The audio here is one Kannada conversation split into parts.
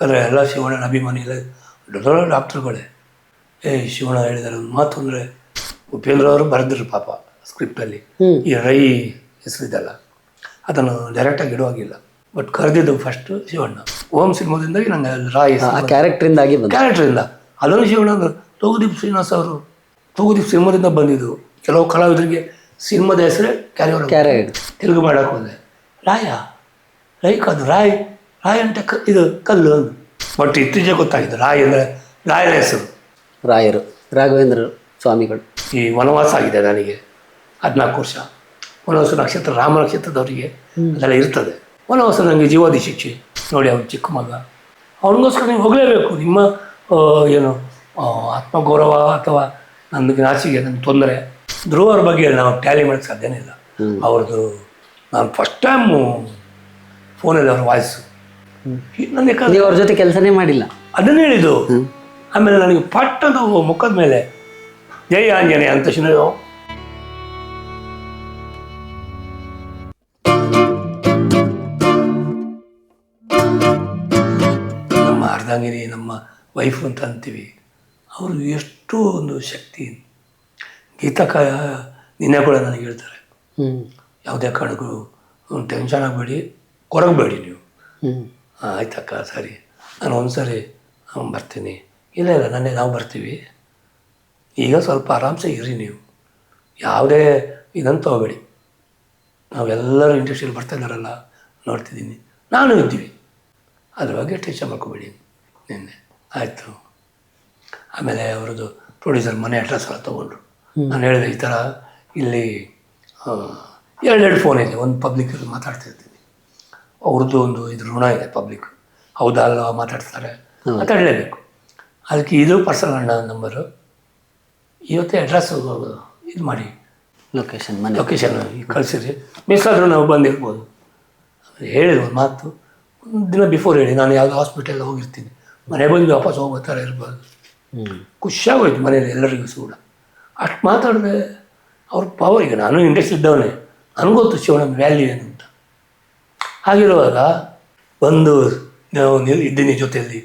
ಯಾಕಂದರೆ ಎಲ್ಲ ಶಿವಣ್ಣನ ಅಭಿಮಾನಿ ಎಲ್ಲ ದೊಡ್ಡ ದೊಡ್ಡ ಡಾಕ್ಟ್ರುಗಳೇ. ಏ ಶಿವಣ್ಣ ಹೇಳಿದ್ದಾರೆ ಒಂದು ಮಾತು ಅಂದರೆ ಉಪೇಂದ್ರ ಅವರು ಬರೆದ್ರು ಪಾಪ ಸ್ಕ್ರಿಪ್ಟಲ್ಲಿ ಈ ರೈ ಹೆಸರಿದಲ್ಲ. ಅದನ್ನು ಡೈರೆಕ್ಟಾಗಿ ಇಡುವಾಗಿಲ್ಲ. ಬಟ್ ಕರೆದಿದ್ದು ಫಸ್ಟ್ ಶಿವಣ್ಣ. ಓಂ ಸಿನಿಮಾದಿಂದಾಗಿ ನಂಗೆ ರಾಯ್ ಕ್ಯಾರೆಕ್ಟ್ರಿಂದಾಗಿ ಕ್ಯಾರೆಕ್ಟ್ರಿಂದ ಕ್ಯಾರೆಕ್ಟರಿಂದ ಅದನ್ನು ಶಿವಣ್ಣ ಅಂದ್ರೆ ತೂಗುದೀಪ್ ಶ್ರೀನಿವಾಸ ಅವರು. ತೂಗುದೀಪ್ ಸಿನಿಮಾದಿಂದ ಬಂದಿದ್ದು. ಕೆಲವು ಕಲಾವಿದರಿಗೆ ಸಿನಿಮಾದ ಹೆಸರೇ ಕ್ಯಾರಿಯರ್ ಕ್ಯಾರೆಟ್ ತೆಲುಗು ಮಾಡಕ್ಕೆ ಹೋದೆ. ರಾಯ? ರೈಕ್ ಅದು ರಾಯ್. ರಾಯ್ ಅಂತ ಕ ಇದು ಕಲ್ಲು ಬಟ್ ಇತ್ತೀಚೆಗೆ ಗೊತ್ತಾಗಿದೆ ರಾಯ್ ಅಂದರೆ ರಾಯರ ಹೆಸರು. ರಾಯರು ರಾಘವೇಂದ್ರ ಸ್ವಾಮಿಗಳು. ಈ ವನವಾಸ ಆಗಿದೆ ನನಗೆ. ಹದಿನಾಲ್ಕು ವರ್ಷ. ವನವಾಸ ನಕ್ಷತ್ರ ರಾಮ ನಕ್ಷತ್ರದವರಿಗೆ ಅದೆಲ್ಲ ಇರ್ತದೆ. ವನವಾಸ ನನಗೆ ಜೀವಾದಿ ಶಿಕ್ಷೆ. ನೋಡಿ ಅವ್ನು ಚಿಕ್ಕ ಮಗ. ಅವನಿಗೋಸ್ಕರ ನೀವು ಹೋಗಲೇಬೇಕು. ನಿಮ್ಮ ಏನು ಆತ್ಮಗೌರವ ಅಥವಾ ನನಗೆ ನಾಚಿಗೆ ನನ್ನ ತೊಂದರೆ ಧ್ರುವರ ಬಗ್ಗೆ ನಾವು ಟ್ಯಾಲಿ ಮಾಡೋಕ್ಕೆ ಸಾಧ್ಯನೇ ಇಲ್ಲ. ಅವ್ರದ್ದು ನಾನು ಫಸ್ಟ್ ಟೈಮು ಫೋನಲ್ಲಿ ಅವ್ರ ವಾಯ್ಸು. ನನಗೆ ಕ- ನೀವು ಅವ್ರ ಜೊತೆ ಕೆಲಸನೇ ಮಾಡಿಲ್ಲ. ಅದನ್ನ ಹೇಳಿದ್ದು. ಆಮೇಲೆ ನನಗೆ ಪಟ್ಟದ ಮುಖದ ಮೇಲೆ ಜೈ ಆಂಜನೇಯ ಅಂತ ತಕ್ಷಣ ನಮ್ಮ ಅರ್ಧಾಂಗಿನಿ ನಮ್ಮ ವೈಫ್ ಅಂತ ಅಂತೀವಿ. ಅವರು ಎಷ್ಟು ಒಂದು ಶಕ್ತಿ. ಗೀತಕ ನಿನ್ನೆ ಕೂಡ ನನಗೆ ಹೇಳ್ತಾರೆ. ಹ್ಮ್. ಯಾವುದೇ ಕಾರಣಗಳು ಟೆನ್ಷನ್ ಆಗಬೇಡಿ ಕೊರಗಬೇಡಿ ನೀವು. ಹ್ಮ್. ಹಾಂ ಆಯ್ತಕ್ಕ ಸರಿ. ನಾನು ಒಂದು ಸರಿ ಬರ್ತೀನಿ. ಇಲ್ಲ ಇಲ್ಲ ನನ್ನೇ ನಾವು ಬರ್ತೀವಿ. ಈಗ ಸ್ವಲ್ಪ ಆರಾಮ್ಸೆ ಇರಿ ನೀವು. ಯಾವುದೇ ಇದಂತ ಹೋಗಬೇಡಿ ನಾವೆಲ್ಲರೂ ಇಂಡಸ್ಟ್ರಿಯಲ್ಲಿ ಬರ್ತಾ ಇದ್ದಾರಲ್ಲ ನೋಡ್ತಿದ್ದೀನಿ. ನಾನು ಇದ್ದೀವಿ. ಅದ್ರ ಬಗ್ಗೆ ಟೆನ್ಷನ್ ಮಾಡ್ಕೋಬೇಡಿ ನಿನ್ನೆ. ಆಯಿತು. ಆಮೇಲೆ ಅವ್ರದ್ದು ಪ್ರೊಡ್ಯೂಸರ್ ಮನೆ ಅಡ್ರೆಸ್ ಎಲ್ಲ ತೊಗೊಂಡ್ರು. ನಾನು ಹೇಳಿದೆ ಈ ಥರ ಇಲ್ಲಿ ಎರಡೆರಡು ಫೋನ್ ಇದೆ. ಒಂದು ಪಬ್ಲಿಕ್ ಮಾತಾಡ್ತಿರ್ತೀನಿ. ಅವ್ರದ್ದು ಒಂದು ಇದು ಋಣ ಇದೆ ಪಬ್ಲಿಕ್ ಹೌದಾ ಅಲ್ಲ ಮಾತಾಡ್ತಾರೆ. ಮಾತಾಡಲೇಬೇಕು ಅದಕ್ಕೆ ಇದು ಪರ್ಸನಲ್ ಅಣ್ಣ ನಂಬರು ಇವತ್ತೇ ಅಡ್ರೆಸ್ ಇದು ಮಾಡಿ. ಲೊಕೇಶನ್ ಮನೆ. ಲೊಕೇಶನ್ ಕಳಿಸಿರಿ. ಮಿಸ್ ಆದರೂ ನಾವು ಬಂದಿರ್ಬೋದು ಹೇಳಿದ್ರು ಒಂದು ಮಾತು ಒಂದು ದಿನ ಬಿಫೋರ್ ಹೇಳಿ. ನಾನು ಯಾವುದೋ ಹಾಸ್ಪಿಟಲ್ ಹೋಗಿರ್ತೀನಿ. ಮನೆ ಬಂದು ವಾಪಸ್ ಹೋಗೋ ಥರ ಇರ್ಬೋದು. ಖುಷಿಯಾಗೋಯ್ತು ಮನೇಲಿ ಎಲ್ಲರಿಗೂ ಕೂಡ. ಅಷ್ಟು ಮಾತಾಡಿದೆ ಅವ್ರ ಪವರ್ ಈಗ ನಾನು ಇಂಟ್ರೆಸ್ಟ್ ಇದ್ದವನೇ. ನನಗೊತ್ತು ಶಿವನ ವ್ಯಾಲ್ಯೂ ಏನು? ಅಂತ ಹಾಗಿರುವಾಗ ಬಂದು ನಾವು ನೀವು ಇದ್ದೀನಿ ಜೊತೆಯಲ್ಲಿ.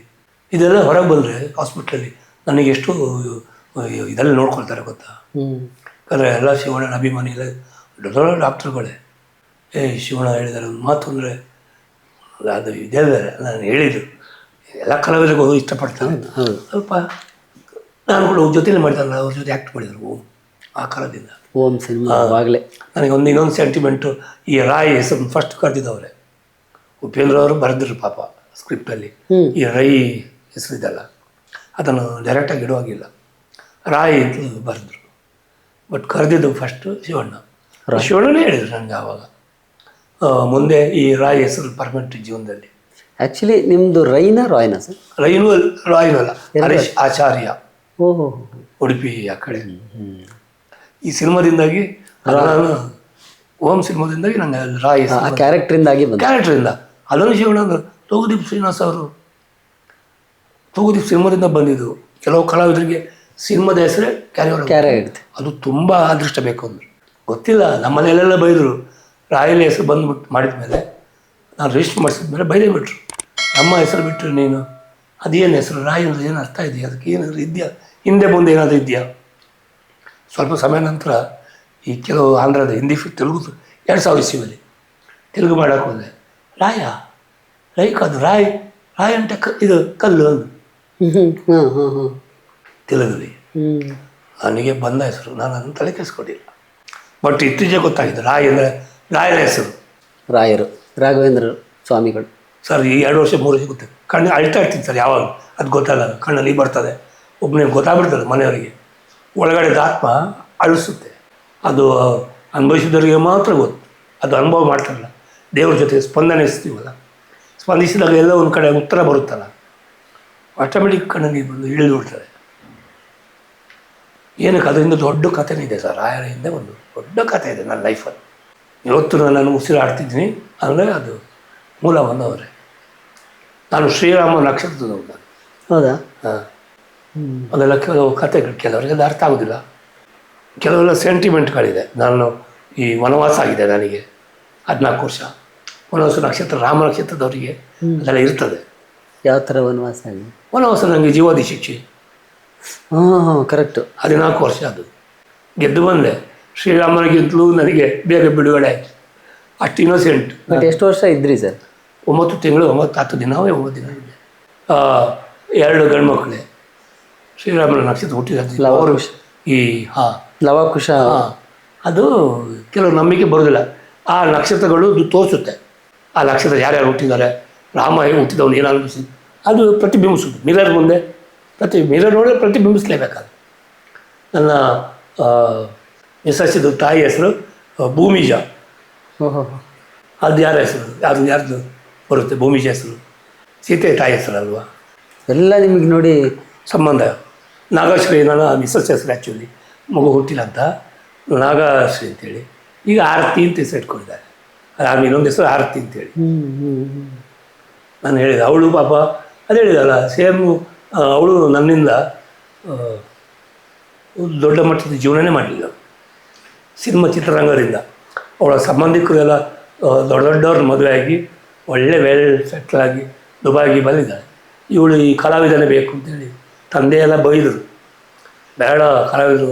ಇದೆಲ್ಲ ಹೊರಗೆ ಬಂದರೆ ಹಾಸ್ಪಿಟ್ಲಲ್ಲಿ ನನಗೆ ಎಷ್ಟು ಇದೆಲ್ಲ ನೋಡ್ಕೊಳ್ತಾರೆ ಗೊತ್ತಾ? ಯಾಕಂದರೆ ಎಲ್ಲ ಶಿವಣ್ಣನ ಅಭಿಮಾನಿ ಎಲ್ಲ ದೊಡ್ಡ ದೊಡ್ಡ ಡಾಕ್ಟ್ರುಗಳೇ. ಏ ಶಿವಣ್ಣ ಹೇಳಿದ್ದಾರೆ ಒಂದು ಮಾತು ಅಂದರೆ ಅದು ಇದೇ ಬೇರೆ ನಾನು ಹೇಳಿದ್ದು. ಎಲ್ಲ ಕಲಾವಿದರಿಗೂ ಇಷ್ಟಪಡ್ತಾನೆ ಸ್ವಲ್ಪ ನಾನು ಕೂಡ ಜೊತೆಲಿ ಮಾಡಿದ್ರಲ್ಲ ಅವ್ರ ಜೊತೆ ಆ್ಯಕ್ಟ್ ಮಾಡಿದ್ರು ಓಂ ಆ ಕಾಲದಿಂದ. ಓಂ ಸಿನಿಮಾ ಆಗಲೇ. ನನಗೆ ಒಂದು ಇನ್ನೊಂದು ಸೆಂಟಿಮೆಂಟು ಈ ರಾಯ್ ಹೆಸರು ಫಸ್ಟ್ ಕರೆದಿದ್ದವ್ರೆ. ಉಪೇಂದ್ರ ಅವರು ಬರೆದ್ರು ಪಾಪ ಸ್ಕ್ರಿಪ್ಟಲ್ಲಿ. ಈ ರೈ ಹೆಸರಿದಲ್ಲ. ಅದನ್ನು ಡೈರೆಕ್ಟಾಗಿ ಇಡುವಾಗಿಲ್ಲ. ರಾಯ್ ಅಂತ ಬರೆದ್ರು. ಬಟ್ ಕರೆದಿದ್ದು ಫಸ್ಟು ಶಿವಣ್ಣ. ಶಿವಣ್ಣನೇ ಹೇಳಿದ್ರು ನನಗೆ ಆವಾಗ. ಮುಂದೆ ಈ ರಾಯ್ ಹೆಸರು ಪರ್ಮನೆಂಟ್ ಜೀವನದಲ್ಲಿ. ಆ್ಯಕ್ಚುಲಿ ನಿಮ್ಮದು ರೈನಾ ರಾಯ್ನ ಸರ್? ರೈನು ರಾಯ್ನು ಅಲ್ಲ. ಹರೀಶ್ ಆಚಾರ್ಯ. ಓಹೋ ಉಡುಪಿ ಆ ಕಡೆ. ಈ ಸಿನಿಮಾದಿಂದಾಗಿ ನಾನು ಓಂ ಸಿನಿಮಾದಿಂದಾಗಿ ನಂಗೆ ರಾಯ್ ಆ ಕ್ಯಾರೆಕ್ಟ್ರಿಂದಾಗಿ ಕ್ಯಾರೆಕ್ಟ್ರಿಂದ ಕ್ಯಾರೆಕ್ಟರಿಂದ ಅದನ್ನು ವಿಷಯಗಳಂದ್ರೆ ಅಂದ್ರೆ. ತೂಗುದೀಪ್ ಶ್ರೀನಿವಾಸ ಅವರು. ತೂಗುದೀಪ್ ಸಿನಿಮಾದಿಂದ ಬಂದಿದ್ದು. ಕೆಲವು ಕಲಾವಿದರಿಗೆ ಸಿನಿಮಾದ ಹೆಸರೇ ಕ್ಯಾರಿ ಕ್ಯಾರಿ ಆಗುತ್ತೆ. ಅದು ತುಂಬ ಅದೃಷ್ಟ ಬೇಕು ಅಂದರು. ಗೊತ್ತಿಲ್ಲ ನಮ್ಮನೆಯಲ್ಲೆಲ್ಲ ಬೈದರು. ರಾಯಲ್ ಹೆಸರು ಬಂದ್ಬಿಟ್ಟು ಮಾಡಿದ ಮೇಲೆ ನಾನು ರಿಜಿಸ್ಟರ್ ಮಾಡಿಸಿದ ಮೇಲೆ ಬೈದೇ ಬಿಟ್ರು. ನಮ್ಮ ಹೆಸರು ಬಿಟ್ಟರು ನೀನು. ಅದೇನು ಹೆಸರು? ರಾಯ್ ಅಂದ್ರೆ ಏನು ಅರ್ಥ ಇದೆಯಾ? ಅದಕ್ಕೆ ಏನಾದರೂ ಇದೆಯಾ? ಹಿಂದೆ ಬಂದು ಏನಾದರೂ ಇದೆಯಾ? ಸ್ವಲ್ಪ ಸಮಯ ನಂತರ ಈ ಕೆಲವು ಆಂಧ್ರದ ಹಿಂದಿ ಫಿ- ತೆಲುಗು ಎರಡು ಸಾವಿರ ಇಸ್ವಿಯಲ್ಲಿ ತೆಲುಗು ಮಾಡೋಕೆ ಹೋದೆ. ರಾಯ? ರೈ ಅದು ರಾಯ್ ರಾಯ್ ಅಂತ ಕ ಇದು ಕಲ್ಲು ಅಂದು. ಹಾಂ ನನಗೆ ಬಂದ ಹೆಸರು. ನಾನು ಅದನ್ನು ತಲೆ ಕೆಡಿಸ್ಕೊಂಡಿಲ್ಲ. ಬಟ್ ಇತ್ತೀಚೆಗೆ ಗೊತ್ತಾಗಿದ್ದು ರಾಯ್ ಅಂದರೆ ರಾಯರ ಹೆಸರು. ರಾಯರು ರಾಘವೇಂದ್ರ ಸ್ವಾಮಿಗಳು. ಸರ್ ಈ ಎರಡು ವರ್ಷ ಮೂರು ವರ್ಷ ಗೊತ್ತಾಗ ಕಣ್ಣು ಅಳ್ತಾ ಇರ್ತೀನಿ ಸರ್ ಯಾವಾಗ? ಅದು ಗೊತ್ತಲ್ಲ ಕಣ್ಣಲ್ಲಿ ಬರ್ತದೆ. ಒಬ್ಬನೇ ಗೊತ್ತಾಗ್ಬಿಡ್ತದೆ ಮನೆಯವರಿಗೆ. ಒಳಗಡೆ ಆತ್ಮ ಅಳಿಸುತ್ತೆ. ಅದು ಅನುಭವಿಸಿದವರಿಗೆ ಮಾತ್ರ ಗೊತ್ತು. ಅದು ಅನುಭವ ಮಾಡ್ತಾರಲ್ಲ. ದೇವ್ರ ಜೊತೆ ಸ್ಪಂದನಿಸ್ತೀವಲ್ಲ ಸ್ಪಂದಿಸಿದಾಗ ಎಲ್ಲ ಒಂದು ಕಡೆ ಉತ್ತರ ಬರುತ್ತಲ್ಲ? ಆಟೋಮೆಟಿಕ್ ಕಣ್ಣಿಗೆ ಬಂದು ಇಳಿದು ಬಿಡ್ತಾರೆ ಏನಕ್ಕೆ? ಅದರಿಂದ ದೊಡ್ಡ ಕಥೆನೇ ಇದೆ ಸರ್. ಆಯರ ಹಿಂದೆ ಒಂದು ದೊಡ್ಡ ಕಥೆ ಇದೆ ನನ್ನ ಲೈಫಲ್ಲಿ ಇವತ್ತು ನಾನು ಉಸಿರಾಡ್ತಿದ್ದೀನಿ. ಅಂದರೆ ಅದು ಮೂಲ ಬಂದವರೇ. ನಾನು ಶ್ರೀರಾಮ ನಕ್ಷತ್ರದವನು ನಾನು ಹೌದಾ? ಹಾಂ. ಅದೆಲ್ಲ ಕೆಲವು ಕಥೆಗಳು ಕೆಲವರಿಗೆ ಅದು ಅರ್ಥ ಆಗೋದಿಲ್ಲ. ಕೆಲವೆಲ್ಲ ಸೆಂಟಿಮೆಂಟ್ಗಳಿದೆ ನಾನು ಈ ವನವಾಸ ಆಗಿದೆ ನನಗೆ. ಹದಿನಾಲ್ಕು ವರ್ಷ. ವನವಾಸ ನಕ್ಷತ್ರ ರಾಮ ನಕ್ಷತ್ರದವರಿಗೆ ಅದೆಲ್ಲ ಇರ್ತದೆ. ಯಾವ ಥರ ವನವಾಸ ವನವಾಸ ನನಗೆ ಜೀವಾದಿ ಶಿಕ್ಷೆ. ಹಾಂ ಹಾಂ ಕರೆಕ್ಟು ಹದಿನಾಲ್ಕು ವರ್ಷ ಅದು ಗೆದ್ದು ಬಂದೆ. ಶ್ರೀರಾಮನಿಗಿಂತಲೂ ನನಗೆ ಬೇಗ ಬಿಡುಗಡೆ ಆಯಿತು. ಅಷ್ಟು ಇನ್ನೋಸೆಂಟ್ ಬಟ್ ಎಷ್ಟು ವರ್ಷ ಇದ್ರಿ ಸರ್? ಒಂಬತ್ತು ತಿಂಗಳು ಒಂಬತ್ತು ಹತ್ತು ದಿನವೇ ಒಂಬತ್ತು ದಿನ ಇದ್ದೆ. ಆ, ಎರಡು ಗಂಡು ಮಕ್ಕಳೇ ಶ್ರೀರಾಮನ ನಕ್ಷತ್ರ ಹುಟ್ಟಿದ ಅವರು ಈ ಹಾಂ. ಲವಕುಶ. ಹಾಂ. ಅದು ಕೆಲವು ನಂಬಿಕೆ ಬರೋದಿಲ್ಲ. ಆ ನಕ್ಷತ್ರಗಳು ಇದು ತೋರಿಸುತ್ತೆ. ಆ ನಕ್ಷತ್ರ ಯಾರ್ಯಾರು ಹುಟ್ಟಿದ್ದಾರೆ? ರಾಮ ಹುಟ್ಟಿದವನು ಏನು ಅದು ಪ್ರತಿಬಿಂಬಿಸುತ್ತೆ ಮಿರರ್ ಮುಂದೆ ಪ್ರತಿ ಮಿರರ್ ನೋಡಿದ್ರೆ ಪ್ರತಿಬಿಂಬಿಸಲೇಬೇಕಾದ್ರೆ ನನ್ನ ಮಿಸಸ್ಸಿದ್ದು ತಾಯಿ ಹೆಸರು ಭೂಮಿಜ. ಅದು ಯಾರ ಹೆಸರು? ಅದು ಯಾರ್ದು ಬರುತ್ತೆ ಭೂಮಿಜ ಹೆಸರು? ಸೀತೆ ತಾಯಿ ಹೆಸರು ಅಲ್ವಾ? ಎಲ್ಲ ನಿಮಗೆ ನೋಡಿ ಸಂಬಂಧ. ನಾಗಶ್ರೀ ನನ್ನ ಮಿಸಸ್ ಹೆಸರು ಆ್ಯಕ್ಚುಲಿ ಮಗು ಹುಟ್ಟಿಲ್ಲ ಅಂತ. ನಾಗಶ್ರೀ ಅಂತೇಳಿ. ಈಗ ಆರತಿ ಅಂತ ಹೆಸರು ಇಟ್ಕೊಂಡಿದ್ದಾರೆ. ಆಮೇಲೆ ಇನ್ನೊಂದು ಹೆಸರು ಆರತಿ ಅಂತೇಳಿ. ನಾನು ಹೇಳಿದೆ ಅವಳು ಪಾಪ ಅದು ಹೇಳಿದಲ್ಲ ಸೇಮ್ ಅವಳು ನನ್ನಿಂದ ದೊಡ್ಡ ಮಟ್ಟದ ಜೀವನನೇ ಮಾಡಲಿಲ್ಲ. ಸಿನಿಮಾ ಚಿತ್ರರಂಗದಿಂದ. ಅವಳ ಸಂಬಂಧಿಕರೆಲ್ಲ ದೊಡ್ಡ ದೊಡ್ಡವ್ರ ಮದುವೆ ಆಗಿ ಒಳ್ಳೆ ವೆಲ್ ಸೆಟ್ಲ್ ಆಗಿ ದುಬಾಗಿ ಬಂದಿದ್ದಾಳೆ ಇವಳು ಈ ಕಲಾವಿದನೇ ಬೇಕು ಅಂತೇಳಿ ತಂದೆ ಎಲ್ಲ ಬೈದರು. ಬೇಡ ಕಲಾವಿದರು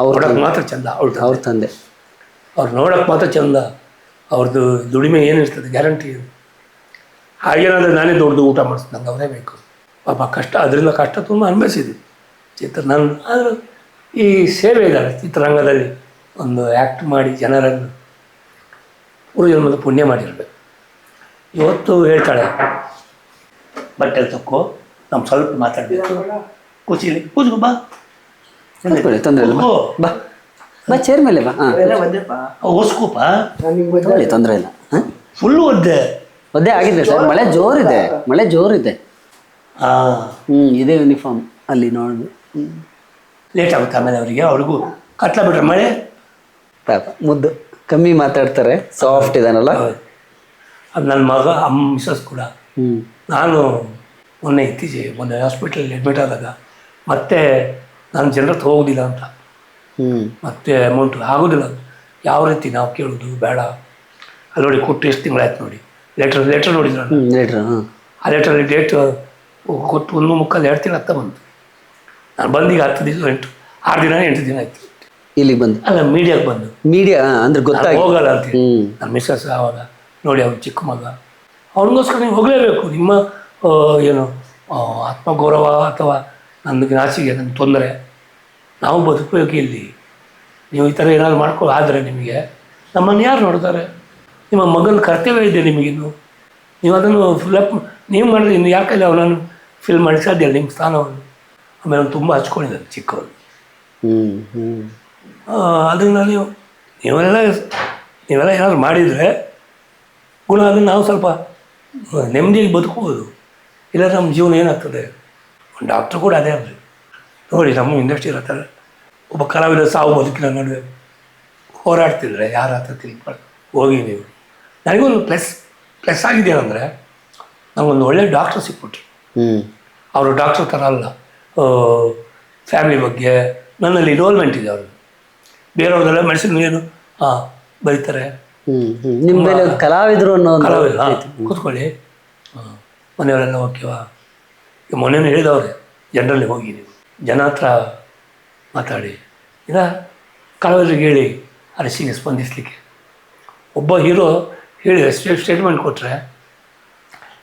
ಅವ್ರ ನೋಡೋಕೆ ಮಾತ್ರ ಚಂದ ಅವಳು ಅವ್ರ ತಂದೆ. ಅವ್ರು ನೋಡೋಕೆ ಮಾತ್ರ ಚಂದ. ಅವ್ರದ್ದು ದುಡಿಮೆ ಏನಿರ್ತದೆ ಗ್ಯಾರಂಟಿ ಹಾಗೇನಾದರೆ ನಾನೇ ದೊಡ್ಡದು ಊಟ ಮಾಡಿಸ್ತೀನಿ ನಂಗೆ ಅವರೇ ಬೇಕು. ಪಾಪ ಕಷ್ಟ ಅದರಿಂದ ಕಷ್ಟ ತುಂಬ ಅನುಭವಿಸಿದ್ವಿ. ಚಿತ್ರ ನಾನು ಆದರೂ ಈ ಸೇವೆ ಇದ್ದಾರೆ ಚಿತ್ರರಂಗದಲ್ಲಿ ಒಂದು ಆ್ಯಕ್ಟ್ ಮಾಡಿ ಜನರನ್ನು ಪೂರ್ವಜನ್ಮದ ಪುಣ್ಯ ಮಾಡಿರಬೇಕು. ಇವತ್ತು ಹೇಳ್ತಾಳೆ ಬಟ್ಟೆ ತಕ್ಕೋ ನಮ್ಮ ಸ್ವಲ್ಪ ಮಾತಾಡಬೇಕು. ಕೂಚಿಲಿ ಕೂತ್ಕೋ ಬಾ. ತೊಂದ್ರೆ ಇಲ್ಲ ಬಾ. ಬಾ ಚೇರ್ ಮೇಲೆ ಬಾ. ಹಾಂ. ಓಸ್ಕೋಪ ತೊಗೊಳ್ಳಿ ತೊಂದರೆ ಇಲ್ಲ ಹಾಂ? ಫುಲ್ ಒದ್ದೆ. ಒದ್ದೆ ಆಗಿದೆ ಸರ್. ಮಳೆ ಜೋರಿದೆ ಮಳೆ ಜೋರಿದೆ. ಹಾಂ. ಹ್ಞೂ ಇದೇ ಯೂನಿಫಾರ್ಮ್ ಅಲ್ಲಿ ನೋಡಿದ್ವಿ ಹ್ಞೂ ಲೇಟ್ ಆಗುತ್ತೆ ಆಮೇಲೆ ಅವರಿಗೆ ಅವ್ರಿಗೂ. ಕತ್ಲ ಬಿಟ್ರೆ ಮಳೆ? ಪಾಪ ಮುದ್ದು. ಕಮ್ಮಿ ಮಾತಾಡ್ತಾರೆ. ಸಾಫ್ಟ್ ಇದಾನಲ್ಲ. ಅದು ನನ್ನ ಮಗ ಅಮ್ಮ ಮಿಸಸ್ ಕೂಡ. ಹ್ಞೂ ನಾನು ಮೊನ್ನೆ ಇತ್ತೀಚೆಗೆ ಮೊನ್ನೆ ಹಾಸ್ಪಿಟಲ್ ಅಡ್ಮಿಟ್ ಆದಾಗ ಮತ್ತೆ ನಾನು ಜನರ ಹತ್ರ ಹೋಗೋದಿಲ್ಲ ಅಂತ. ಮತ್ತೆ ಅಮೌಂಟ್ ಆಗೋದಿಲ್ಲ. ಯಾವ ರೀತಿ ನಾವು ಕೇಳೋದು ಬೇಡ. ಅಲ್ಲಿ ನೋಡಿ ಕೊಟ್ಟು ಎಷ್ಟು ತಿಂಗಳಾಯ್ತು ನೋಡಿ. ಲೆಟ್ರ್ ಲೆಟ್ರ್ ನೋಡಿದ್ರು ಆ ಲೆಟ್ರಲ್ಲಿ ಡೇಟ್ ಕೊಟ್ಟು ಒಂದು ಮುಕ್ಕಾಲು ಎರಡು ತಿಂಗಳು ಹತ್ತ ಬಂತು. ನಾನು ಬಂದೀಗ ಹತ್ತು ದಿನ ಎಂಟು ಆರು ದಿನ ಎಂಟು ದಿನ ಆಯ್ತು. ಇಲ್ಲಿಗೆ ಬಂದು? ಅಲ್ಲ ಮೀಡಿಯಾಗೆ ಬಂದು. ಮೀಡಿಯಾ ಅಂದ್ರೆ ಗೊತ್ತಾಗ. ಹೋಗಲ್ಲ ಅಂತ ನನ್ನ ಮಿಸ್ಸಸ್ ಆವಾಗ ನೋಡಿ ಅವ್ನು ಚಿಕ್ಕ ಮಗ. ಅವ್ರಿಗೋಸ್ಕರ ನೀವು ಹೋಗಲೇಬೇಕು. ನಿಮ್ಮ ಏನು ಆತ್ಮಗೌರವ ಅಥವಾ ನನ್ನ ನಾಚಿಗೆ ನನ್ನ ತೊಂದರೆ. ನಾವು ಬದುಕಬೇಕು ಇಲ್ಲಿ ನೀವು ಈ ಥರ ಏನಾದ್ರು ಮಾಡ್ಕೊ ಆದರೆ ನಿಮಗೆ ನಮ್ಮನ್ನು ಯಾರು ನೋಡ್ತಾರೆ? ನಿಮ್ಮ ಮಗನ ಕರ್ತವ್ಯ ಇದೆ ನಿಮಗಿನ್ನು. ನೀವು ಅದನ್ನು ಫಿಲಪ್ ನೀವು ಮಾಡಿದ್ರೆ ಇನ್ನು ಯಾಕಲ್ಲ ಅವನನ್ನು ಫಿಲ್ ಮಾಡಿಸಾದ್ಯಲ್ಲ ನಿಮ್ಮ ಸ್ಥಾನವನ್ನು? ಆಮೇಲೆ ಅವ್ನು ತುಂಬ ಹಚ್ಕೊಂಡಿದ್ದಾನೆ ಚಿಕ್ಕವನು. ಅದರಿಂದ ನೀವು ನೀವೆಲ್ಲ ನೀವೆಲ್ಲ ಏನಾದ್ರು ಮಾಡಿದರೆ ಗುಣ ಅದನ್ನು ನಾವು ಸ್ವಲ್ಪ ನೆಮ್ಮದಿಯಾಗಿ ಬದುಕಬಹುದು ಇಲ್ಲ ನಮ್ಮ ಜೀವನ ಏನಾಗ್ತದೆ? ಡಾಕ್ಟ್ರು ಕೂಡ ಅದೇ ಅಂದರೆ. ನೋಡಿ ನಮ್ಮ ಇಂಡಸ್ಟ್ರಿ ಇರತ್ತಾರೆ ಒಬ್ಬ ಕಲಾವಿದ ಸಾವು ಬದುಕಿನ ನಡುವೆ ಹೋರಾಡ್ತಿದ್ರೆ ಯಾರ ಹತ್ರ ತಿಳ್ಕೊಂಡು ಹೋಗಿ ನೀವು. ನನಗೊಂದು ಪ್ಲಸ್ ಪ್ಲಸ್ ಆಗಿದೆ ಅಂದರೆ ನಮಗೊಂದು ಒಳ್ಳೆ ಡಾಕ್ಟರ್ ಸಿಕ್ಬಿಟ್ರು. ಅವರು ಡಾಕ್ಟರ್ ಥರ ಅಲ್ಲ. ಫ್ಯಾಮಿಲಿ ಬಗ್ಗೆ ನನ್ನಲ್ಲಿ ಇನ್ವಾಲ್ವ್ಮೆಂಟ್ ಇದೆ ಅವರು ಬೇರೆಯವ್ರದೆಲ್ಲ ಮೆಡಿಸಿನ್ ಏನು ಹಾಂ ಬರೀತಾರೆ. ನಿಮ್ಮ ಕಲಾವಿದರು ಅನ್ನೋ ಕಲಾವಿದ ಕೂತ್ಕೊಳ್ಳಿ. ಹಾಂ ಮನೆಯವರೆಲ್ಲ ಓಕೆವಾ? ಮೊನ್ನೆ ಹೇಳಿದವ್ರೆ ಜನರಲ್ಲಿ ಹೋಗಿ ನೀವು. ಜನ ಹತ್ರ ಮಾತಾಡಿ, ಇಲ್ಲ ಕಲಾವಿದರಿಗೆ ಹೇಳಿ ಅರಸಿಗೆ ಸ್ಪಂದಿಸಲಿಕ್ಕೆ. ಒಬ್ಬ ಹೀರೋ ಹೇಳಿ ಸ್ಟೇಟ್ಮೆಂಟ್ ಕೊಟ್ಟರೆ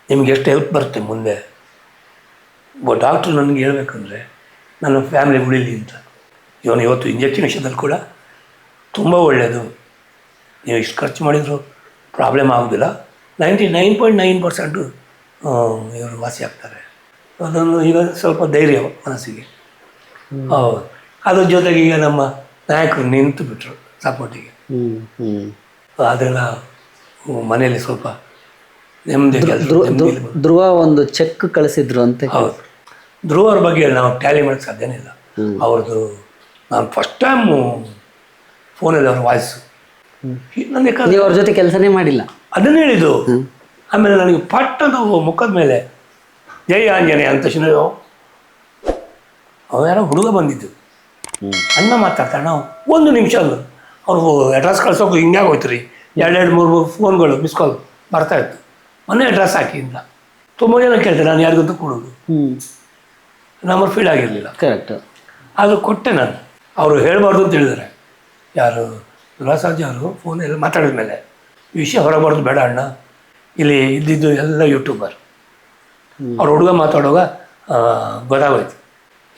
ನಿಮ್ಗೆ ಎಷ್ಟು ಹೆಲ್ಪ್ ಬರುತ್ತೆ ಮುಂದೆ? ಒಬ್ಬ ಡಾಕ್ಟ್ರು ನನಗೆ ಹೇಳಬೇಕಂದ್ರೆ, ನನ್ನ ಫ್ಯಾಮಿಲಿ ಉಳಿಲಿ ಅಂತ. ಇವನು ಇವತ್ತು ಇಂಜೆಕ್ಷನ್ ವಿಷಯದಲ್ಲಿ ಕೂಡ ತುಂಬ ಒಳ್ಳೆಯದು. ನೀವು ಇಷ್ಟು ಖರ್ಚು ಮಾಡಿದರೂ ಪ್ರಾಬ್ಲಮ್ ಆಗೋದಿಲ್ಲ. Ninety nine point nine percent ಇವರು ವಾಸಿ ಆಗ್ತಾರೆ. ಅದನ್ನು ಈಗ ಸ್ವಲ್ಪ ಧೈರ್ಯ ಮನಸ್ಸಿಗೆ. ಹೌದು. ಅದ್ರ ಜೊತೆಗೆ ಈಗ ನಮ್ಮ ನಾಯಕರು ನಿಂತು ಬಿಟ್ರು ಸಪೋರ್ಟಿಗೆ ಅದೆಲ್ಲ ಮನೆಯಲ್ಲಿ ಸ್ವಲ್ಪ ನೆಮ್ಮದಿ ಧ್ರುವ ಒಂದು ಚೆಕ್ ಕಳಿಸಿದ್ರು ಅಂತ ಹೌದು. ಧ್ರುವರ ಬಗ್ಗೆ ನಾವು ಟ್ಯಾಲಿ ಮಾಡೋಕ್ಕೆ ಸಾಧ್ಯನೇ ಇಲ್ಲ. ಅವ್ರದ್ದು ನಾನು ಫಸ್ಟ್ ಟೈಮು ಫೋನಲ್ಲಿ ಅವ್ರ ವಾಯ್ಸು ನನಗೆ ಅವ್ರ ಜೊತೆ ಕೆಲಸನೇ ಮಾಡಿಲ್ಲ. ಅದನ್ನೇ ಹೇಳಿದ್ದು. ಆಮೇಲೆ ನನಗೆ ಪಟ್ಟದ ಅಂತ ಮುಖದ ಮೇಲೆ ಜೈ ಆಂಜನೇಯ ಅಂತ ತಕ್ಷಣ ಅವ ಯಾರೋ ಹುಡುಗ ಬಂದಿದ್ದು. ಅಣ್ಣ ಮಾತಾಡ್ತಾಳೆ ನಾವು ಒಂದು ನಿಮಿಷ ಅಲ್ಲ ಅವ್ರು ಅಡ್ರೆಸ್ ಕಳ್ಸೋಕೆ ಹಿಂಗೆ ಹೋಯ್ತು ರೀ ಎರಡು ಮೂರು ಮೂರು ಫೋನ್ಗಳು ಮಿಸ್ ಕಾಲ್ ಬರ್ತಾಯಿತ್ತು ಮೊನ್ನೆ ಅಡ್ರೆಸ್ ಹಾಕಿ ಇಂದ ತುಂಬ ಜನ ಕೇಳ್ತಾರೆ ನಾನು ಯಾರಿಗಂತೂ ಕೊಡೋದು. ಹ್ಞೂ ನಂಬರ್ ಫೀಲ್ ಆಗಿರಲಿಲ್ಲ. ಕರೆಕ್ಟ್ ಅದು ಕೊಟ್ಟೆ ನಾನು. ಅವರು ಹೇಳಬಾರ್ದು ಅಂತ ಹೇಳಿದ್ದಾರೆ. ಯಾರು ದುರಾಸಾಜಿ ಅವರು ಫೋನಲ್ಲಿ ಮಾತಾಡಿದ ಮೇಲೆ ವಿಷಯ ಹೊರಬಾರ್ದು ಬೇಡ ಅಣ್ಣ. ಇಲ್ಲಿ ಇದ್ದಿದ್ದು ಎಲ್ಲ ಯೂಟ್ಯೂಬರ್ ಅವ್ರ ಹುಡುಗ ಮಾತಾಡುವಾಗ ಗೊತ್ತಾಗೋಯ್ತು.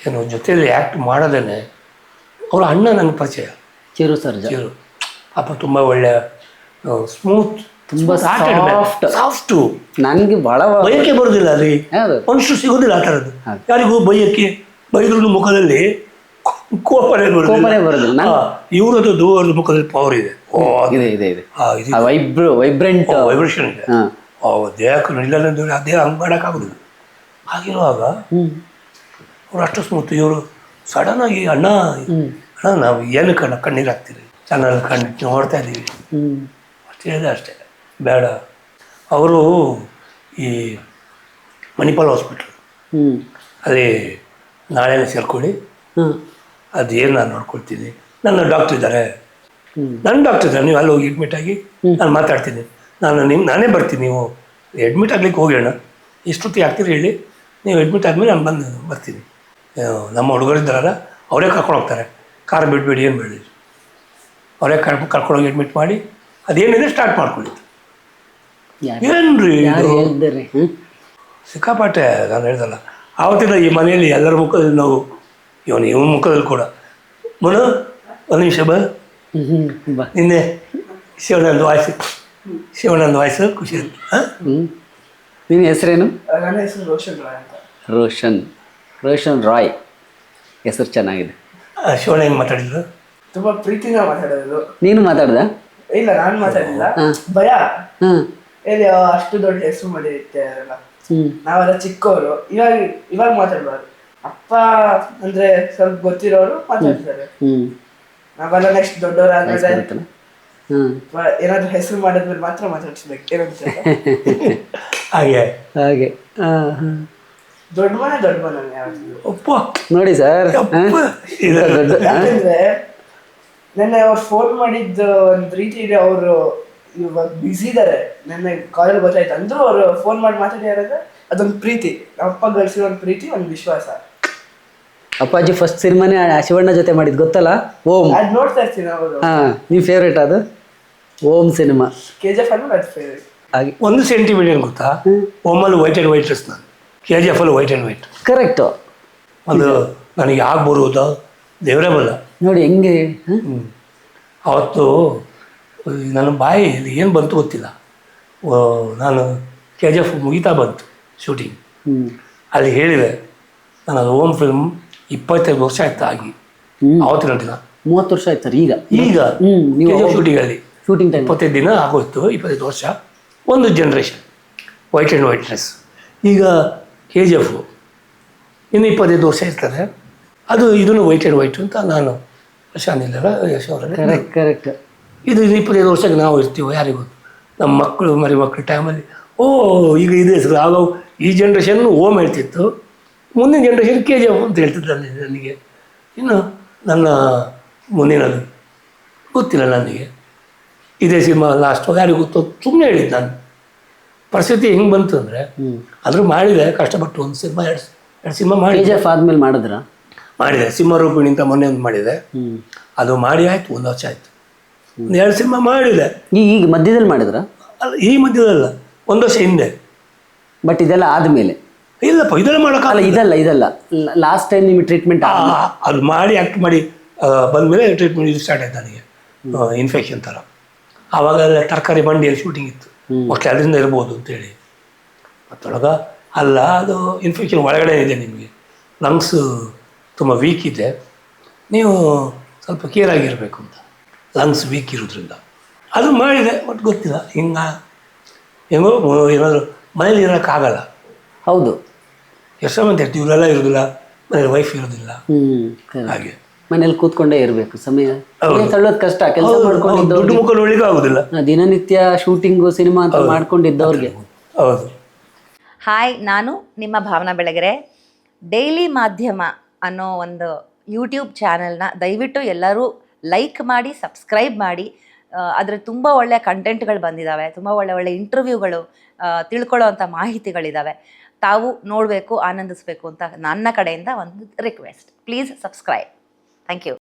ಏನು ಜೊತೆಯಲ್ಲಿ ಆ್ಯಕ್ಟ್ ಮಾಡೋದೇನೆ ಅವರ ಅಣ್ಣ ನನಗೆ ಪರಿಚಯ. ಚಿರು ಸರ್ ಚಿರು. ಅಪ್ಪ ತುಂಬ ಒಳ್ಳೆಯ ಸ್ಮೂತ್ ತುಂಬ. ಸಾಫ್ಟು ನನಗೆ ಭಾಳ ಬಯಕೆ ಬರೋದಿಲ್ಲ ಅಲ್ಲಿ. ಮನುಷ್ಯರು ಸಿಗೋದಿಲ್ಲ ಆ ಥರದ್ದು. ಯಾರಿಗೂ ಬೈಯಕ್ಕೆ ಬೈದ್ರೂ ಮುಖದಲ್ಲಿ ಕೋಪನೆ ಇವ್ರದ್ದು ದೂರದ ಮುಖದಲ್ಲಿ ಪವರ್ ಇದೆ. ಓ ಇದೆ ಇದೆ ಇದೆ. ವೈಬ್ರ ವೈಬ್ರೆಂಟ್ ವೈಬ್ರೇಷನ್ ಇದೆ. ದೇಹಕ್ಕೆ ನಿಲ್ಲದಂದ್ರೆ ಆ ದೇಹ ಹಂಗೆ ಮಾಡೋಕ್ಕಾಗೋದಿಲ್ಲ ಹಾಗಿರುವಾಗ ಹ್ಞೂ ಅವ್ರು ಅಷ್ಟು ಸ್ಮೂತ್ ಇವರು ಸಡನ್ ಆಗಿ ಅಣ್ಣ ಅಣ್ಣ ನಾವು ಏನಕ್ಕೆ ಅಣ್ಣ ಕಣ್ಣೀರು ಹಾಕ್ತೀರಿ? ಚಾನಲ್ ಕಣ್ಣು ನೋಡ್ತಾ ಇದ್ದೀವಿ. ಅಷ್ಟು ಅಷ್ಟೇ ಹೇಳಿದೆ ಅಷ್ಟೇ. ಬೇಡ. ಅವರು ಈ ಮಣಿಪಾಲ್ ಹಾಸ್ಪಿಟ್ಲ್ ಅಲ್ಲಿ ನಾಳೆನೇ ಸೇರ್ಕೊಳ್ಳಿ. ಅದು ಏನು ನಾನು ನೋಡ್ಕೊಳ್ತೀನಿ. ನನ್ನ ಡಾಕ್ಟ್ರ್ ಇದ್ದಾರೆ. ನನ್ನ ಡಾಕ್ಟ್ರ್ ಇದ್ದಾರೆ. ನೀವು ಅಲ್ಲಿ ಹೋಗಿ ಅಡ್ಮಿಟ್ ಆಗಿ ನಾನು ಮಾತಾಡ್ತೀನಿ. ನಾನು ನಿಮ್ಮ ನಾನೇ ಬರ್ತೀನಿ. ನೀವು ಅಡ್ಮಿಟ್ ಆಗ್ಲಿಕ್ಕೆ ಹೋಗಿ ಅಣ್ಣ. ಎಷ್ಟೊತ್ತಿಗೆ ಆಗ್ತೀರಿ ಹೇಳಿ. ನೀವು ಅಡ್ಮಿಟ್ ಆದಮೇಲೆ ನಾನು ಬಂದು ಬರ್ತೀನಿ. ನಮ್ಮ ಹುಡುಗರಿದ್ದಾರ ಅವರೇ ಕರ್ಕೊಂಡು ಹೋಗ್ತಾರೆ. ಕಾರ್ ಬಿಡಬೇಡಿ ಏನು ಬೇಡಿ ಅವರೇ ಕರ್ ಕರ್ಕೊಂಡೋಗಿ ಅಡ್ಮಿಟ್ ಮಾಡಿ ಅದೇನಿದೆ ಸ್ಟಾರ್ಟ್ ಮಾಡ್ಕೊಳ್ಳಿ. ಏನ್ರಿ ಸಿಕ್ಕಾಪಟ್ಟೆ ನಾನು ಹೇಳ್ದಲ್ಲ. ಆವತ್ತಿಂದ ಈ ಮನೆಯಲ್ಲಿ ಎಲ್ಲರ ಮುಖದಲ್ಲಿ ನಾವು. ಇವನು ಇವನ ಮುಖದಲ್ಲಿ ಕೂಡ. ಮನು ಒಂದು ನಿಮಿಷ ಬ. ಬಾ. ನಿನ್ನೆ ಶಿವನಂದು ವಾಯ್ಸ್. ಶಿವನಂದು ವಾಯ್ಸು ಖುಷಿ ಆಯ್ತು. ಹಾಂ? ಹ್ಞೂ ನಿನ್ನ ಹೆಸರೇನು? ನನ್ನ ಹೆಸರು ರೋಷನ್ ರಾಯ್ ಅಂತ. ರೋಷನ್ ರಾಯ್. ಹೆಸರು ಚೆನ್ನಾಗಿದೆ. ಶಿವಣ್ಣ ಹೆಂಗೆ ಮಾತಾಡಿದ್ರು? ತುಂಬಾ ಪ್ರೀತಿನ ಮಾತಾಡೋದು ನೀನು ಮಾತಾಡ್ದ? ಇಲ್ಲ ನಾನು ಮಾತಾಡಿಲ್ಲ. ಭಯ. ಹಾಂ. ಎಲ್ಲಿ ಅಷ್ಟು ದೊಡ್ಡ ಹೆಸರು ಮಾಡಿರುತ್ತೆ ಅವರೆಲ್ಲ ಹ್ಞೂ ನಾವೆಲ್ಲ ಚಿಕ್ಕವರು ಇವಾಗ ಇವಾಗ ಮಾತಾಡ್ಬಾರ್ದು. ಅಪ್ಪ ಅಂದ್ರೆ ಸ್ವಲ್ಪ ಗೊತ್ತಿರೋರು ಮಾತಾಡ್ತಾರೆ. ಹ್ಞೂ ನಾವೆಲ್ಲ ನೆಕ್ಸ್ಟ್ ದೊಡ್ಡವರ ಏನಾದ್ರೂ ಹೆಸರು ಮಾಡಿದ್ಮೇಲೆ ಮಾತ್ರ ಮಾತಾಡ್ಸ್ಬೇಕು. ಏನಂತ ಹಾಗೆ. ಹಾಗೆ. ಹಾಂ ಹಾಂ. ದೊಡ್ಡ ಮನೆ ದೊಡ್ಡ ಮನೆ ಯಾವತ್ತಿದ್ರು ನೋಡಿ ಸರ್. ಇದು ದೊಡ್ಡ ಯಾಕಂದ್ರೆ ನೆನ್ನೆ ಅವ್ರು ಫೋನ್ ಮಾಡಿದ್ದು ಒಂದ್ ರೀತಿ ಇದೆ ಅವರು ಇವಾಗ ಬ್ಯುಸಿ ಇದಾರೆ. ನೆನ್ನೆ ಕಾಲಲ್ಲಿ ಗೊತ್ತಾಯ್ತು. ಅಂದ್ರೂ ಅವ್ರು ಫೋನ್ ಮಾಡಿ ಮಾತಾಡಿದಾರೆ ಅದೊಂದು ಪ್ರೀತಿ. ನಮ್ಮ ಅಪ್ಪ ಗಳಿಸಿರೋ ಒಂದು ಪ್ರೀತಿ ಒಂದು ವಿಶ್ವಾಸ. ಅಪ್ಪಾಜಿ ಫಸ್ಟ್ ಸಿನಿಮಾನೇ ಶಿವಣ್ಣ ಜೊತೆ ಮಾಡಿದ್ದು ಗೊತ್ತಲ್ಲ? ಓಂ. ಅದ್ ನೋಡ್ತಾ ಇರ್ತೀನಿ ಅವರು. ಹಾಂ ನಿಮ್ಮ ಫೇವ್ರೇಟ್ ಅದು? Om cinema. K G F ಅಂದ್ರೆ ಅದು ಫೇವ್ರೇಟ್ ಹಾಗೆ. ಒಂದು ಸೆಂಟಿಮೀಟರ್ ಗೊತ್ತಾ? ಒಮ್ಮಲ್ಲಿ ವೈಟ್ ಆ್ಯಂಡ್ ವೈಟ್ ಡ್ರೆಸ್ ನಾನು ಕೆ ಜಿ ಎಫಲ್ಲಿ ವೈಟ್ ಆ್ಯಂಡ್ ವೈಟ್ ಕರೆಕ್ಟು ಅದು ನನಗೆ ಯಾಕೆ ಬರುವುದು ದೇವರೇ ಬಲ್ಲ. ನೋಡಿ ಹೆಂಗೆ? ಹ್ಞೂ ಹ್ಮ್. ಅವತ್ತು ನನ್ನ ಬಾಯಲ್ಲಿ ಏನು ಬಂತು ಗೊತ್ತಿಲ್ಲ. ಓ, ನಾನು ಕೆ ಜಿ ಎಫ್ ಮುಗಿತಾ ಬಂತು ಶೂಟಿಂಗ್ ಹ್ಞೂ ಅಲ್ಲಿ ಹೇಳಿದೆ ನಾನು ಅದು ಓಮ್ ಫಿಲ್ಮ್ ಇಪ್ಪತ್ತೈದು ವರ್ಷ ಆಯ್ತು ಆಗಿ. ಹ್ಞೂ ಆವತ್ತಿನ ದಿನ. ಮೂವತ್ತು ವರ್ಷ ಆಯ್ತು ಸರ್ ಈಗ. ಈಗ ಹ್ಞೂ ನೀವು ಕೆ ಜಿ ಎಫ್ ಶೂಟಿಂಗಲ್ಲಿ ಶೂಟಿಂಗ್ ಟೈಮ್ ಇಪ್ಪತ್ತೈದು ದಿನ ಆಗೋಯ್ತು ಇಪ್ಪತ್ತೈದು ವರ್ಷ. ಒಂದು generation white and white dress ಈಗ ಕೆ ಜಿ ಎಫು ಇನ್ನು ಇಪ್ಪತ್ತೈದು ವರ್ಷ ಇರ್ತಾರೆ. ಅದು ಇದನ್ನು ವೈಟ್ ಆ್ಯಂಡ್ ವೈಟ್ ಅಂತ ನಾನು ಶಾನಿಲ್ಲ ಯಶ್ ಅವರಲ್ಲಿ ಕರೆಕ್ಟ್ ಕರೆಕ್ಟ್ ಇದು ಇದು ಇಪ್ಪತ್ತೈದು ವರ್ಷಕ್ಕೆ ನಾವು ಇರ್ತೀವೋ ಯಾರಿಗೂ. ಗೊತ್ತು ನಮ್ಮ ಮಕ್ಕಳು ಮರಿ ಮಕ್ಕಳ ಟೈಮಲ್ಲಿ ಓ ಈಗ ಇದೆ ಹೆಸರು ಆಗ ಈ ಜನ್ರೇಷನ್ ಓಮ್ ಹೇಳ್ತಿತ್ತು ಮುಂದಿನ ಜನ್ರೇಷನ್ ಕೆ ಜಿ ಎಫ್ ಅಂತ ಹೇಳ್ತಿದ್ದ ನನಗೆ ಇನ್ನು ನನ್ನ ಮುಂದಿನದು ಗೊತ್ತಿಲ್ಲ ನನಗೆ. ಇದೇ ಸಿನಿಮಾ ಲಾಸ್ಟ್ ಯಾರಿಗೂ ಗೊತ್ತು ಸುಮ್ಮನೆ ಹೇಳಿದ್ದು ನಾನು. ಪರಿಸ್ಥಿತಿ ಹೆಂಗೆ ಬಂತು ಅಂದರೆ ಅದ್ರ ಆದರೂ ಮಾಡಿದೆ ಕಷ್ಟಪಟ್ಟು ಒಂದು ಸಿನಿಮಾ ಎರಡು ಎರಡು ಸಿನಿಮಾ ಕೆ ಮಾಡಿ ಜಿ ಎಫ್ ಆದ್ಮೇಲೆ ಮಾಡಿದ್ರ? ಮಾಡಿದೆ. ಸಿಂಹರೂಪಿಣಿ ಅಂತ ಮೊನ್ನೆ ಒಂದು ಮಾಡಿದೆ. ಅದು ಮಾಡಿ ಆಯ್ತು ಒಂದು ವರ್ಷ ಆಯ್ತು. ಒಂದು ಎರಡು ಸಿನಿಮಾ ಮಾಡಿದೆ. ಈ ಈಗ ಮಧ್ಯದಲ್ಲಿ ಮಾಡಿದ್ರ? ಅಲ್ಲ ಈ ಮಧ್ಯದಲ್ಲ. ಒಂದು ವರ್ಷ ಹಿಂದೆ. ಬಟ್ ಇದೆಲ್ಲ ಆದ್ಮೇಲೆ? ಇಲ್ಲಪ್ಪ ಇದೆಲ್ಲ ಅಲ್ಲ ಮಾಡೋಕ್ಕಾಗಲ್ಲ ಇದಲ್ಲ ಇದಲ್ಲ. ಲಾಸ್ಟ್ ಟೈಮ್ ನಿಮಗೆ ಟ್ರೀಟ್ಮೆಂಟ್ ಆ, ಅದು ಮಾಡಿ ಆ್ಯಕ್ಟ್ ಮಾಡಿ ಬಂದಮೇಲೆ ಟ್ರೀಟ್ಮೆಂಟ್ ಇದು ಸ್ಟಾರ್ಟ್ ಆಯ್ತು ನನಗೆ. ಇನ್ಫೆಕ್ಷನ್ ಥರ ಆವಾಗ ತರಕಾರಿ ಮಂಡಿಯಲ್ಲಿ ಶೂಟಿಂಗ್ ಇತ್ತು. ಅದರಿಂದ ಇರ್ಬೋದು ಅಂತೇಳಿ. ಮತ್ತೊಳಗ ಅಲ್ಲ ಅದು ಇನ್ಫೆಕ್ಷನ್ ಒಳಗಡೆ ಇದೆ ನಿಮಗೆ. ಲಂಗ್ಸ್ ತುಂಬ ವೀಕ್ ಇದೆ. ನೀವು ಸ್ವಲ್ಪ ಕೇರ್ ಆಗಿರಬೇಕು ಅಂತ. ಲಂಗ್ಸ್ ವೀಕ್ ಇರೋದ್ರಿಂದ. ಅದು ಮಾಡಿದೆ ಒಟ್ಟು ಗೊತ್ತಿಲ್ಲ. ಹಿಂಗೆ ಹೆಂಗೋ ಏನಾದರೂ ಮನೇಲಿ ಇರೋಕ್ಕಾಗಲ್ಲ ಹೌದು. ಎಷ್ಟೋ ಮಂದಿ ಇರ್ತೀವಿ ಇವರೆಲ್ಲ ಇರೋದಿಲ್ಲ. ಮನೇಲಿ ವೈಫ್ ಇರೋದಿಲ್ಲ. ಹಾಗೆ. ಮನೇಲಿ ಕೂತ್ಕೊಂಡೇ ಇರಬೇಕು ಸಮಯ. ತಳ್ಳೋದು ಕಷ್ಟ ಕೆಲಸ ಮಾಡ್ಕೊಂಡಿದ್ದವ್ರಿಗೆ. ದುಡ್ಡು ಮುಖ ನೋಡ್ಲಿಕ್ಕೂ ಆಗೋದಿಲ್ಲ ದಿನನಿತ್ಯ ಶೂಟಿಂಗು ಸಿನಿಮಾ ಅಂತ ಮಾಡ್ಕೊಂಡಿದ್ದವ್ರಿಗೆ. ಹೌದು. ಹಾಯ್ ನಾನು ನಿಮ್ಮ ಭಾವನಾ ಬೆಳಗರೆ. ಡೈಲಿ ಮಾಧ್ಯಮ ಅನ್ನೋ ಒಂದು ಯೂಟ್ಯೂಬ್ ಚಾನೆಲ್ನ ದಯವಿಟ್ಟು ಎಲ್ಲರೂ ಲೈಕ್ ಮಾಡಿ ಸಬ್ಸ್ಕ್ರೈಬ್ ಮಾಡಿ. ಅದರ ತುಂಬ ಒಳ್ಳೆಯ ಕಂಟೆಂಟ್ಗಳು ಬಂದಿದ್ದಾವೆ ತುಂಬ ಒಳ್ಳೆ ಒಳ್ಳೆ ಇಂಟರ್ವ್ಯೂಗಳು ತಿಳ್ಕೊಳ್ಳೋ ಅಂಥ ಮಾಹಿತಿಗಳಿದ್ದಾವೆ ತಾವು ನೋಡಬೇಕು ಆನಂದಿಸಬೇಕು ಅಂತ ನನ್ನ ಕಡೆಯಿಂದ ಒಂದು request please subscribe Thank you.